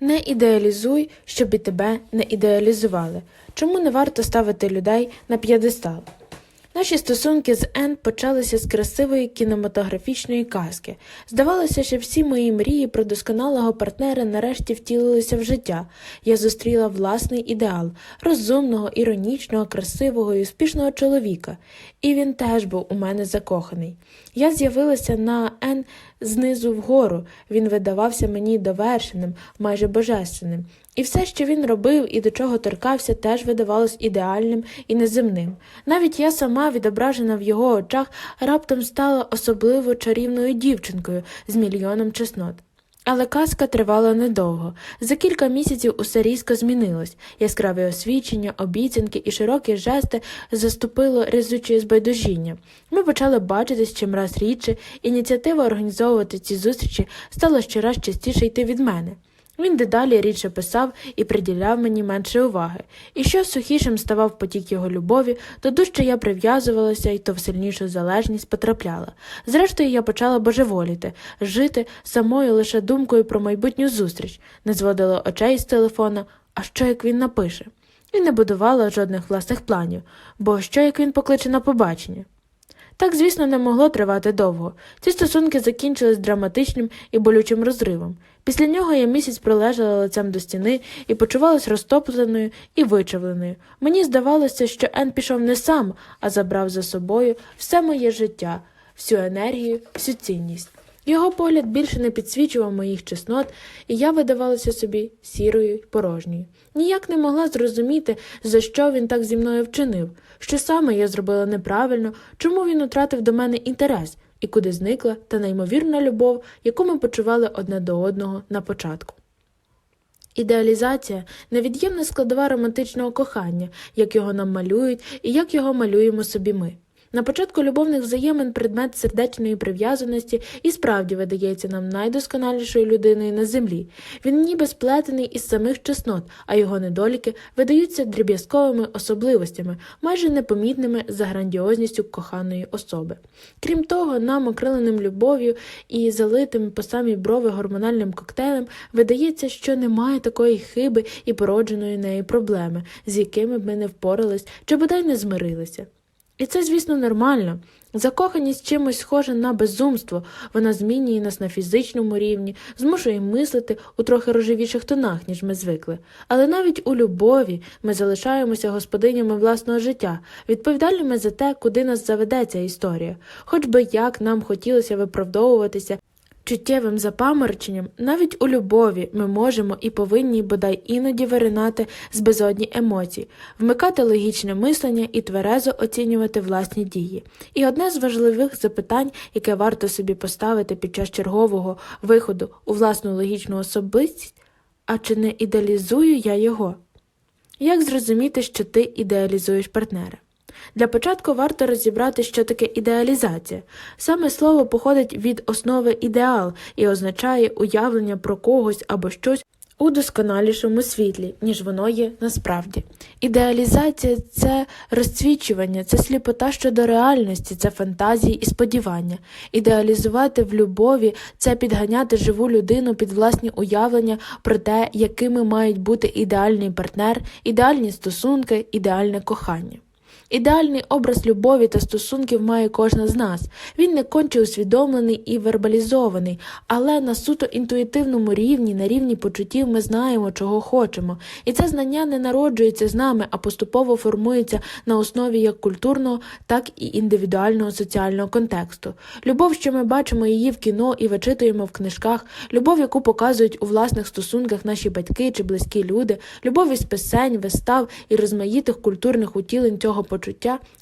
Не ідеалізуй, щоб і тебе не ідеалізували. Чому не варто ставити людей на п'єдестал? Наші стосунки з Ен почалися з красивої кінематографічної казки. Здавалося, що всі мої мрії про досконалого партнера нарешті втілилися в життя. Я зустріла власний ідеал розумного, іронічного, красивого і успішного чоловіка. І він теж був у мене закоханий. Я з'явилася на Ен знизу вгору. Він видавався мені довершеним, майже божественним. І все, що він робив і до чого торкався, теж видавалось ідеальним і неземним. Навіть я сама, відображена в його очах, раптом стала особливо чарівною дівчинкою з мільйоном чеснот. Але казка тривала недовго. За кілька місяців усе різко змінилось. Яскраві освічення, обіцянки і широкі жести заступило різуче збайдужіння. Ми почали бачитись чимраз рідше, ініціатива організовувати ці зустрічі стала щораз частіше йти від мене. Він дедалі рідше писав і приділяв мені менше уваги, і що сухішим ставав потік його любові, то дужче я прив'язувалася і то в сильнішу залежність потрапляла. Зрештою, я почала божеволіти, жити самою лише думкою про майбутню зустріч, не зводила очей з телефона, а що як він напише. І не будувала жодних власних планів, бо що як він покличе на побачення. Так, звісно, не могло тривати довго. Ці стосунки закінчились драматичним і болючим розривом. Після нього я місяць пролежала лицем до стіни і почувалась розтопленою і вичавленою. Мені здавалося, що Ен пішов не сам, а забрав за собою все моє життя, всю енергію, всю цінність. Його погляд більше не підсвічував моїх чеснот, і я видавалася собі сірою й порожньою. Ніяк не могла зрозуміти, за що він так зі мною вчинив, що саме я зробила неправильно, чому він утратив до мене інтерес і куди зникла та неймовірна любов, яку ми почували одне до одного на початку. Ідеалізація невід'ємна складова романтичного кохання, як його нам малюють і як його малюємо собі ми. На початку любовних взаємин предмет сердечної прив'язаності і справді видається нам найдосконалішою людиною на землі. Він ніби сплетений із самих чеснот, а його недоліки видаються дріб'язковими особливостями, майже непомітними за грандіозністю коханої особи. Крім того, нам, окриленим любов'ю і залитим по самі брови гормональним коктейлем, видається, що немає такої хиби і породженої нею проблеми, з якими б ми не впорались чи бодай не змирилися. І це, звісно, нормально. Закоханість чимось схоже на безумство, вона змінює нас на фізичному рівні, змушує мислити у трохи рожевіших тонах, ніж ми звикли. Але навіть у любові ми залишаємося господинями власного життя, відповідальними за те, куди нас заведе ця історія. Хоч би як нам хотілося виправдовуватися чуттєвим запамороченням, навіть у любові ми можемо і повинні бодай іноді виринати з безодні емоцій, вмикати логічне мислення і тверезо оцінювати власні дії. І одне з важливих запитань, яке варто собі поставити під час чергового виходу у власну логічну особистість, а чи не ідеалізую я його? Як зрозуміти, що ти ідеалізуєш партнера? Для початку варто розібрати, що таке ідеалізація. Саме слово походить від основи ідеал і означає уявлення про когось або щось у досконалішому світлі, ніж воно є насправді. Ідеалізація це розцвічування, це сліпота щодо реальності, це фантазії і сподівання. Ідеалізувати в любові це підганяти живу людину під власні уявлення про те, якими мають бути ідеальний партнер, ідеальні стосунки, ідеальне кохання. Ідеальний образ любові та стосунків має кожна з нас. Він не конче усвідомлений і вербалізований, але на суто інтуїтивному рівні, на рівні почуттів ми знаємо, чого хочемо. І це знання не народжується з нами, а поступово формується на основі як культурного, так і індивідуального соціального контексту. Любов, що ми бачимо її в кіно і вичитуємо в книжках, любов, яку показують у власних стосунках наші батьки чи близькі люди, любов із писень, вистав і розмаїтих культурних утілень цього почуття,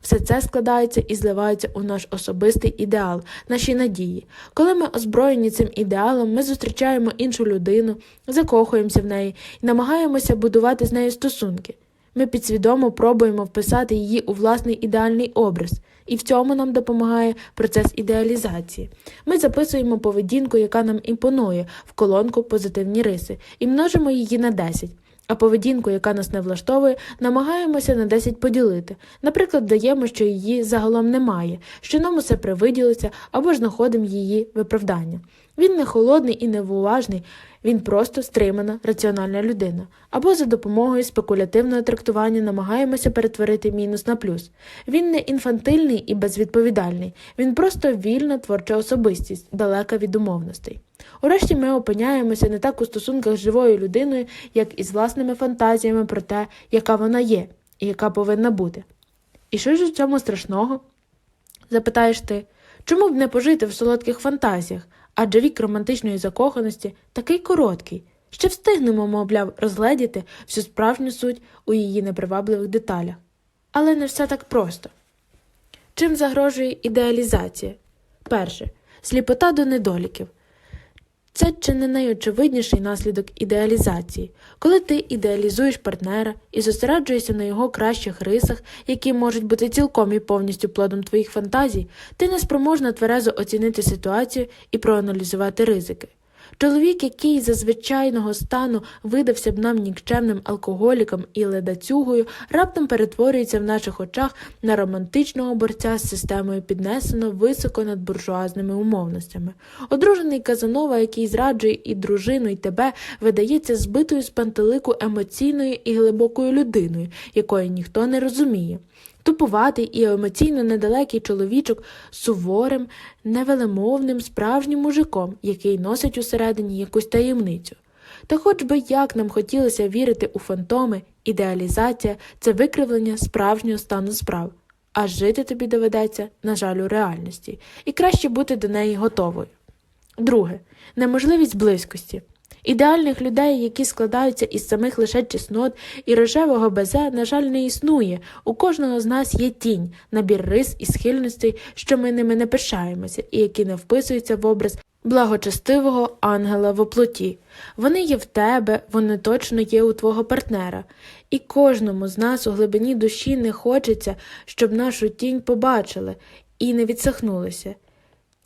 все це складається і зливається у наш особистий ідеал, наші надії. Коли ми озброєні цим ідеалом, ми зустрічаємо іншу людину, закохуємося в неї і намагаємося будувати з нею стосунки. Ми підсвідомо пробуємо вписати її у власний ідеальний образ, і в цьому нам допомагає процес ідеалізації. Ми записуємо поведінку, яка нам імпонує, в колонку позитивні риси, і множимо її на 10. А поведінку, яка нас не влаштовує, намагаємося на 10 поділити. Наприклад, даємо, що її загалом немає, що нам усе привиділося, або ж знаходимо її виправдання. Він не холодний і невуважний, він просто стримана, раціональна людина. Або за допомогою спекулятивного трактування намагаємося перетворити мінус на плюс. Він не інфантильний і безвідповідальний, він просто вільна творча особистість, далека від умовностей. Урешті ми опиняємося не так у стосунках з живою людиною, як і з власними фантазіями про те, яка вона є і яка повинна бути. І що ж у цьому страшного? запитаєш ти, чому б не пожити в солодких фантазіях, адже вік романтичної закоханості такий короткий, ще встигнемо, мовляв, розгледіти всю справжню суть у її непривабливих деталях. Але не все так просто. Чим загрожує ідеалізація? Перше сліпота до недоліків. Це чи не найочевидніший наслідок ідеалізації, коли ти ідеалізуєш партнера і зосереджуєшся на його кращих рисах, які можуть бути цілком і повністю плодом твоїх фантазій, ти не спроможна тверезо оцінити ситуацію і проаналізувати ризики. Чоловік, який за звичайного стану видався б нам нікчемним алкоголіком і ледацюгою, раптом перетворюється в наших очах на романтичного борця з системою піднесено високо над буржуазними умовностями. Одружений Казанова, який зраджує і дружину, і тебе, видається збитою з пантелику емоційною і глибокою людиною, якої ніхто не розуміє. Тупуватий і емоційно недалекий чоловічок суворим, невелемовним справжнім мужиком, який носить усередині якусь таємницю. Та хоч би як нам хотілося вірити у фантоми, ідеалізація це викривлення справжнього стану справ, а жити тобі доведеться, на жаль, у реальності, і краще бути до неї готовою. Друге неможливість близькості. Ідеальних людей, які складаються із самих лише чеснот і рожевого безе, на жаль, не існує. У кожного з нас є тінь, набір рис і схильностей, що ми ними не пишаємося, і які не вписуються в образ благочестивого ангела в оплоті. Вони є в тебе, вони точно є у твого партнера. І кожному з нас у глибині душі не хочеться, щоб нашу тінь побачили і не відсахнулися.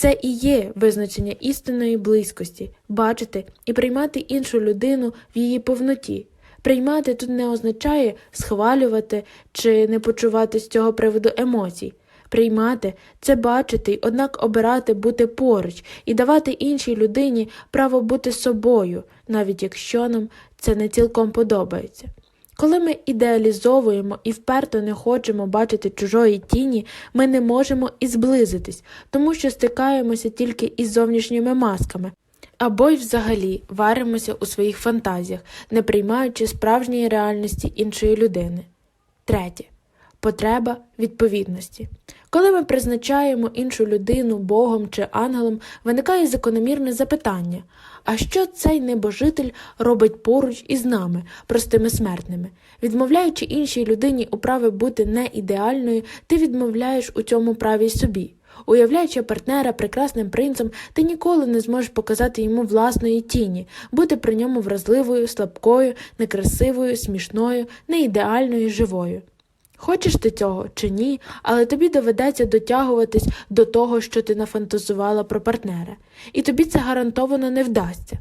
Це і є визначення істинної близькості бачити і приймати іншу людину в її повноті. Приймати тут не означає схвалювати чи не почувати з цього приводу емоцій. Приймати це бачити й однак обирати бути поруч і давати іншій людині право бути собою, навіть якщо нам це не цілком подобається. Коли ми ідеалізовуємо і вперто не хочемо бачити чужої тіні, ми не можемо і зблизитись, тому що стикаємося тільки із зовнішніми масками, або й взагалі варимося у своїх фантазіях, не приймаючи справжньої реальності іншої людини. Третє потреба відповідності. Коли ми призначаємо іншу людину Богом чи ангелом, виникає закономірне запитання а що цей небожитель робить поруч із нами, простими смертними? Відмовляючи іншій людині у праві бути не ідеальною, ти відмовляєш у цьому праві собі. Уявляючи партнера прекрасним принцем, ти ніколи не зможеш показати йому власної тіні, бути при ньому вразливою, слабкою, некрасивою, смішною, неідеальною, живою. Хочеш ти цього чи ні, але тобі доведеться дотягуватись до того, що ти нафантазувала про партнера, і тобі це гарантовано не вдасться.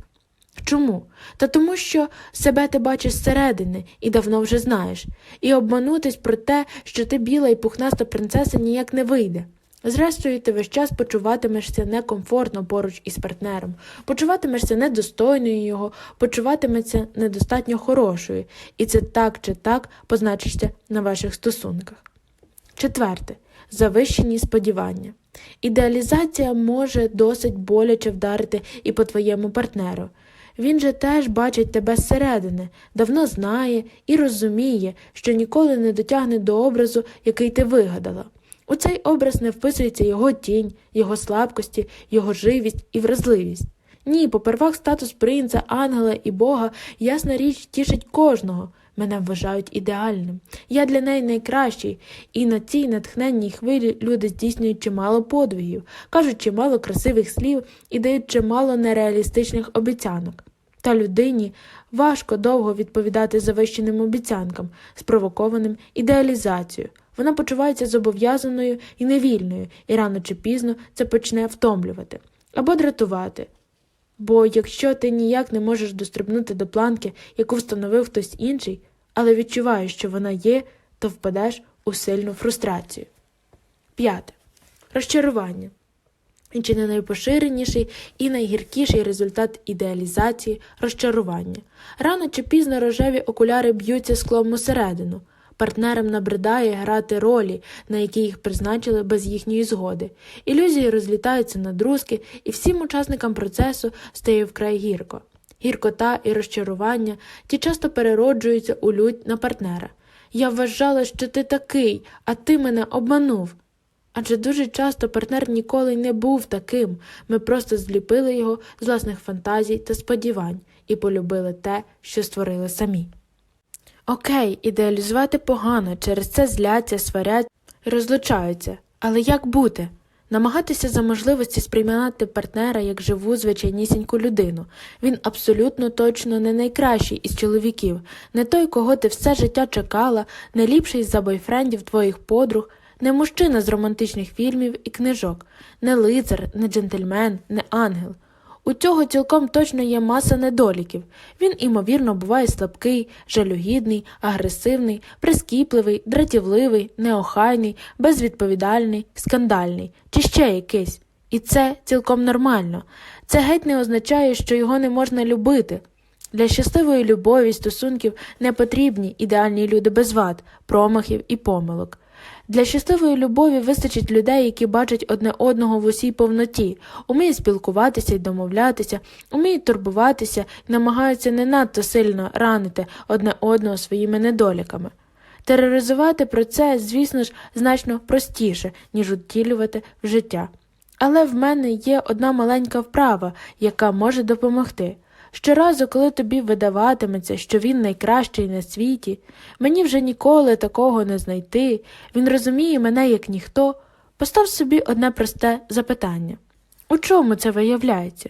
Чому? Та тому, що себе ти бачиш зсередини і давно вже знаєш, і обманутись про те, що ти біла і пухнаста принцеса, ніяк не вийде. Зрештою, ти весь час почуватимешся некомфортно поруч із партнером, почуватимешся недостойною його, почуватиметься недостатньо хорошою, і це так чи так позначиться на ваших стосунках. Четверте завищені сподівання. Ідеалізація може досить боляче вдарити і по твоєму партнеру. Він же теж бачить тебе зсередини, давно знає і розуміє, що ніколи не дотягне до образу, який ти вигадала. У цей образ не вписується його тінь, його слабкості, його живість і вразливість. Ні, попервах статус принца, ангела і Бога, ясна річ, тішить кожного. Мене вважають ідеальним. Я для неї найкращий, і на цій натхненній хвилі люди здійснюють чимало подвигів, кажуть чимало красивих слів і дають чимало нереалістичних обіцянок. Та людині важко довго відповідати завищеним обіцянкам, спровокованим ідеалізацією. Вона почувається зобов'язаною і невільною, і рано чи пізно це почне втомлювати або дратувати. Бо якщо ти ніяк не можеш дострибнути до планки, яку встановив хтось інший, але відчуваєш, що вона є, то впадеш у сильну фрустрацію. П'яте. Розчарування. і чи не найпоширеніший і найгіркіший результат ідеалізації розчарування. Рано чи пізно рожеві окуляри б'ються склом усередину. Партнерам набридає грати ролі, на які їх призначили без їхньої згоди. Ілюзії розлітаються на друзки, і всім учасникам процесу стає вкрай гірко. Гіркота і розчарування ті часто перероджуються у лють на партнера. Я вважала, що ти такий, а ти мене обманув. Адже дуже часто партнер ніколи не був таким, ми просто зліпили його з власних фантазій та сподівань і полюбили те, що створили самі. Окей, ідеалізувати погано, через це зляться, сварять розлучаються. Але як бути? Намагатися за можливості сприймати партнера як живу, звичайнісіньку людину. Він абсолютно точно не найкращий із чоловіків, не той, кого ти все життя чекала, не ліпший за бойфрендів твоїх подруг, не мужчина з романтичних фільмів і книжок, не лицар, не джентльмен, не ангел. У цього цілком точно є маса недоліків. Він, імовірно, буває слабкий, жалюгідний, агресивний, прискіпливий, дратівливий, неохайний, безвідповідальний, скандальний чи ще якийсь. І це цілком нормально. Це геть не означає, що його не можна любити. Для щасливої любові стосунків не потрібні ідеальні люди без вад, промахів і помилок. Для щасливої любові вистачить людей, які бачать одне одного в усій повноті, уміють спілкуватися і домовлятися, уміють турбуватися і намагаються не надто сильно ранити одне одного своїми недоліками. Тероризувати про це, звісно ж, значно простіше, ніж утілювати в життя. Але в мене є одна маленька вправа, яка може допомогти. Щоразу, коли тобі видаватиметься, що він найкращий на світі, мені вже ніколи такого не знайти, він розуміє мене як ніхто, постав собі одне просте запитання у чому це виявляється?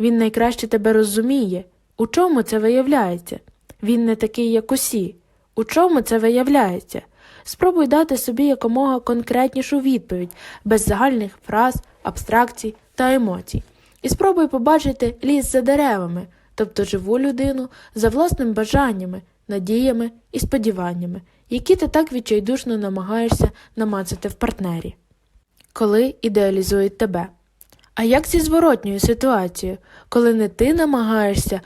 Він найкраще тебе розуміє. У чому це виявляється? Він не такий, як усі. У чому це виявляється? Спробуй дати собі якомога конкретнішу відповідь, без загальних фраз, абстракцій та емоцій. І спробуй побачити ліс за деревами, тобто живу людину за власними бажаннями, надіями і сподіваннями, які ти так відчайдушно намагаєшся намацати в партнері, коли ідеалізують тебе. А як зі зворотньою ситуацією, коли не ти намагаєшся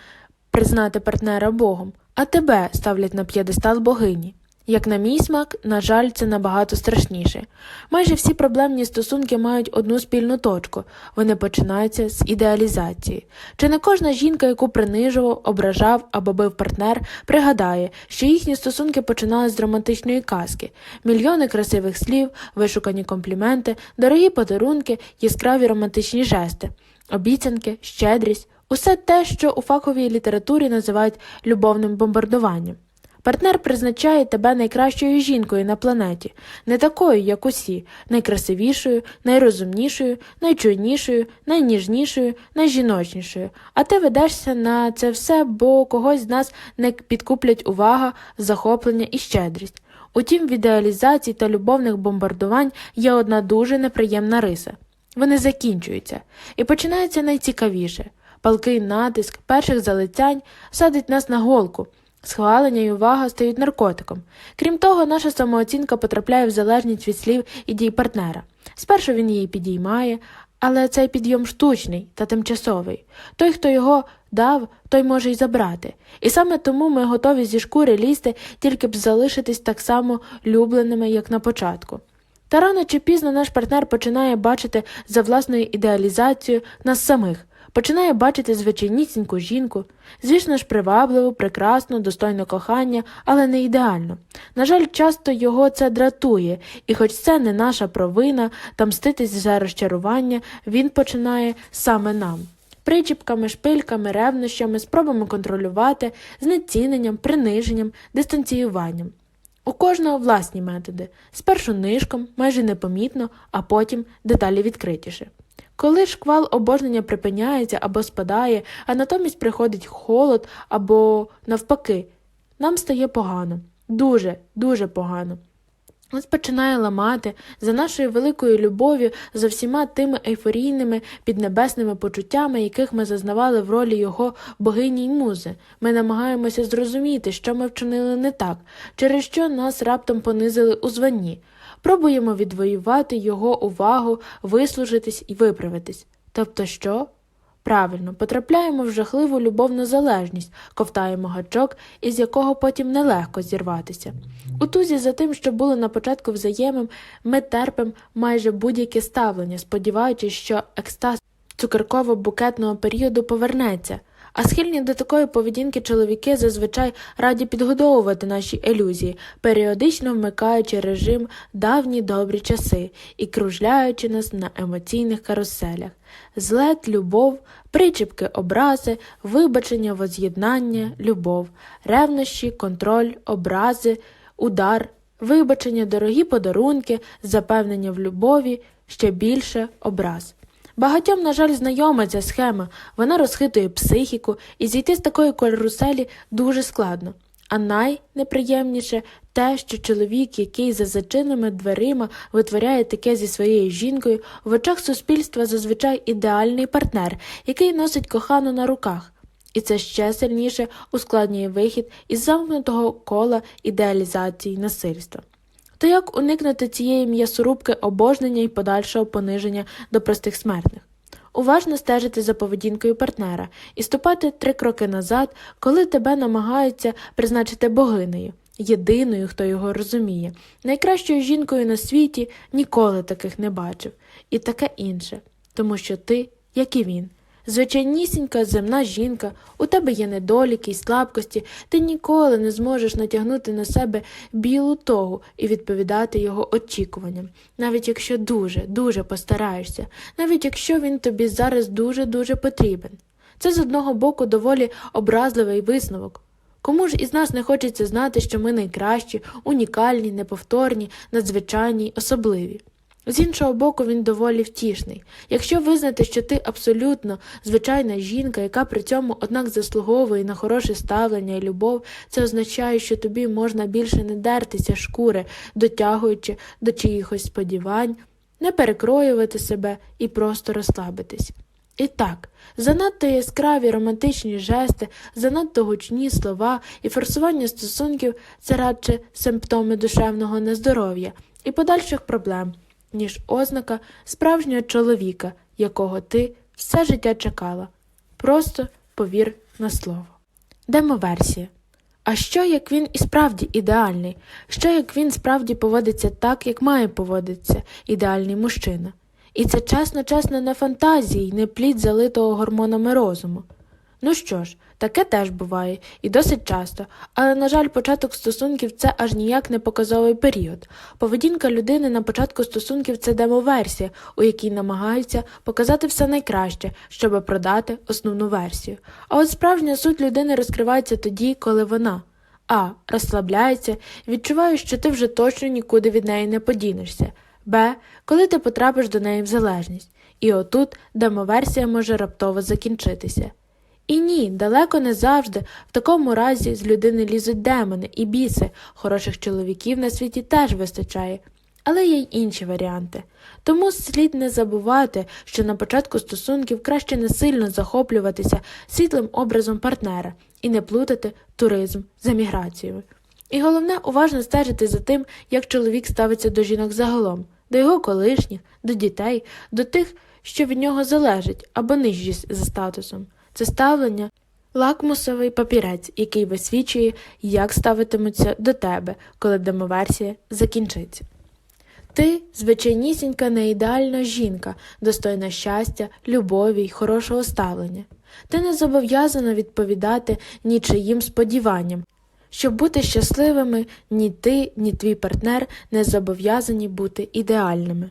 признати партнера Богом, а тебе ставлять на п'єдестал богині? Як на мій смак, на жаль, це набагато страшніше. Майже всі проблемні стосунки мають одну спільну точку вони починаються з ідеалізації. Чи не кожна жінка, яку принижував, ображав або бив партнер, пригадає, що їхні стосунки починалися з романтичної казки, мільйони красивих слів, вишукані компліменти, дорогі подарунки, яскраві романтичні жести, обіцянки, щедрість усе те, що у фаховій літературі називають любовним бомбардуванням. Партнер призначає тебе найкращою жінкою на планеті, не такою, як усі, найкрасивішою, найрозумнішою, найчуйнішою, найніжнішою, найжіночнішою. А ти ведешся на це все, бо когось з нас не підкуплять увага, захоплення і щедрість. Утім, в ідеалізації та любовних бомбардувань є одна дуже неприємна риса. Вони закінчуються, і починається найцікавіше. Палкий натиск перших залицянь садить нас на голку. Схвалення і увага стають наркотиком. Крім того, наша самооцінка потрапляє в залежність від слів і дій партнера. Спершу він її підіймає, але цей підйом штучний та тимчасовий. Той, хто його дав, той може й забрати. І саме тому ми готові зі шкури лізти, тільки б залишитись так само любленими, як на початку. Та рано чи пізно наш партнер починає бачити за власною ідеалізацією нас самих починає бачити звичайнісіньку жінку, звісно ж, привабливу, прекрасну, достойну кохання, але не ідеально. На жаль, часто його це дратує, і хоч це не наша провина та мститись за розчарування, він починає саме нам. Причіпками, шпильками, ревнощами, спробами контролювати, знеціненням, приниженням, дистанціюванням. У кожного власні методи, спершу нишком, майже непомітно, а потім деталі відкритіше. Коли шквал обожнення припиняється або спадає, а натомість приходить холод або навпаки, нам стає погано, дуже, дуже погано. Нас починає ламати за нашою великою любов'ю, за всіма тими ейфорійними піднебесними почуттями, яких ми зазнавали в ролі його богині й музи. Ми намагаємося зрозуміти, що ми вчинили не так, через що нас раптом понизили у званні. Пробуємо відвоювати його увагу, вислужитись і виправитись. Тобто що? Правильно, потрапляємо в жахливу любовну залежність, ковтаємо гачок, із якого потім нелегко зірватися. У тузі за тим, що було на початку взаємин, ми терпимо майже будь-яке ставлення, сподіваючись, що екстаз цукерково-букетного періоду повернеться. А схильні до такої поведінки чоловіки зазвичай раді підгодовувати наші ілюзії, періодично вмикаючи режим давні добрі часи і кружляючи нас на емоційних каруселях. Злет, любов, причіпки, образи, вибачення, воз'єднання, любов, ревнощі, контроль, образи, удар, вибачення, дорогі подарунки, запевнення в любові, ще більше образ. Багатьом, на жаль, знайома ця схема, вона розхитує психіку, і зійти з такої каруселі дуже складно. А найнеприємніше те, що чоловік, який за зачиненими дверима витворяє таке зі своєю жінкою, в очах суспільства зазвичай ідеальний партнер, який носить кохану на руках. І це ще сильніше ускладнює вихід із замкнутого кола ідеалізації насильства. То як уникнути цієї м'ясорубки обожнення і подальшого пониження до простих смертних? Уважно стежити за поведінкою партнера і ступати три кроки назад, коли тебе намагаються призначити богинею, єдиною, хто його розуміє, найкращою жінкою на світі ніколи таких не бачив, і таке інше, тому що ти, як і він. Звичайнісінька земна жінка, у тебе є недоліки й слабкості, ти ніколи не зможеш натягнути на себе білу тогу і відповідати його очікуванням, навіть якщо дуже, дуже постараєшся, навіть якщо він тобі зараз дуже-дуже потрібен. Це з одного боку доволі образливий висновок. Кому ж із нас не хочеться знати, що ми найкращі, унікальні, неповторні, надзвичайні особливі? З іншого боку, він доволі втішний. Якщо визнати, що ти абсолютно звичайна жінка, яка при цьому, однак, заслуговує на хороше ставлення і любов, це означає, що тобі можна більше не дертися шкури, дотягуючи до чиїхось сподівань, не перекроювати себе і просто розслабитись. І так, занадто яскраві романтичні жести, занадто гучні слова і форсування стосунків це радше симптоми душевного нездоров'я і подальших проблем ніж ознака справжнього чоловіка, якого ти все життя чекала. Просто повір на слово. Демоверсія. А що як він і справді ідеальний? Що як він справді поводиться так, як має поводитися ідеальний мужчина? І це чесно, чесно не фантазії, не плід залитого гормонами розуму. Ну що ж, таке теж буває, і досить часто, але, на жаль, початок стосунків це аж ніяк не показовий період. Поведінка людини на початку стосунків це демоверсія, у якій намагаються показати все найкраще, щоб продати основну версію. А от справжня суть людини розкривається тоді, коли вона а. розслабляється, відчуває, що ти вже точно нікуди від неї не подінешся, б. коли ти потрапиш до неї в залежність. І отут демоверсія може раптово закінчитися. І ні, далеко не завжди. В такому разі з людини лізуть демони і біси, хороших чоловіків на світі теж вистачає. Але є й інші варіанти. Тому слід не забувати, що на початку стосунків краще не сильно захоплюватися світлим образом партнера і не плутати туризм з еміграцією. І головне уважно стежити за тим, як чоловік ставиться до жінок загалом, до його колишніх, до дітей, до тих, що від нього залежить або нижчі за статусом. Це ставлення лакмусовий папірець, який висвічує, як ставитимуться до тебе, коли демоверсія закінчиться. Ти звичайнісінька неідеальна жінка, достойна щастя, любові й хорошого ставлення. Ти не зобов'язана відповідати нічиїм сподіванням. Щоб бути щасливими, ні ти, ні твій партнер не зобов'язані бути ідеальними.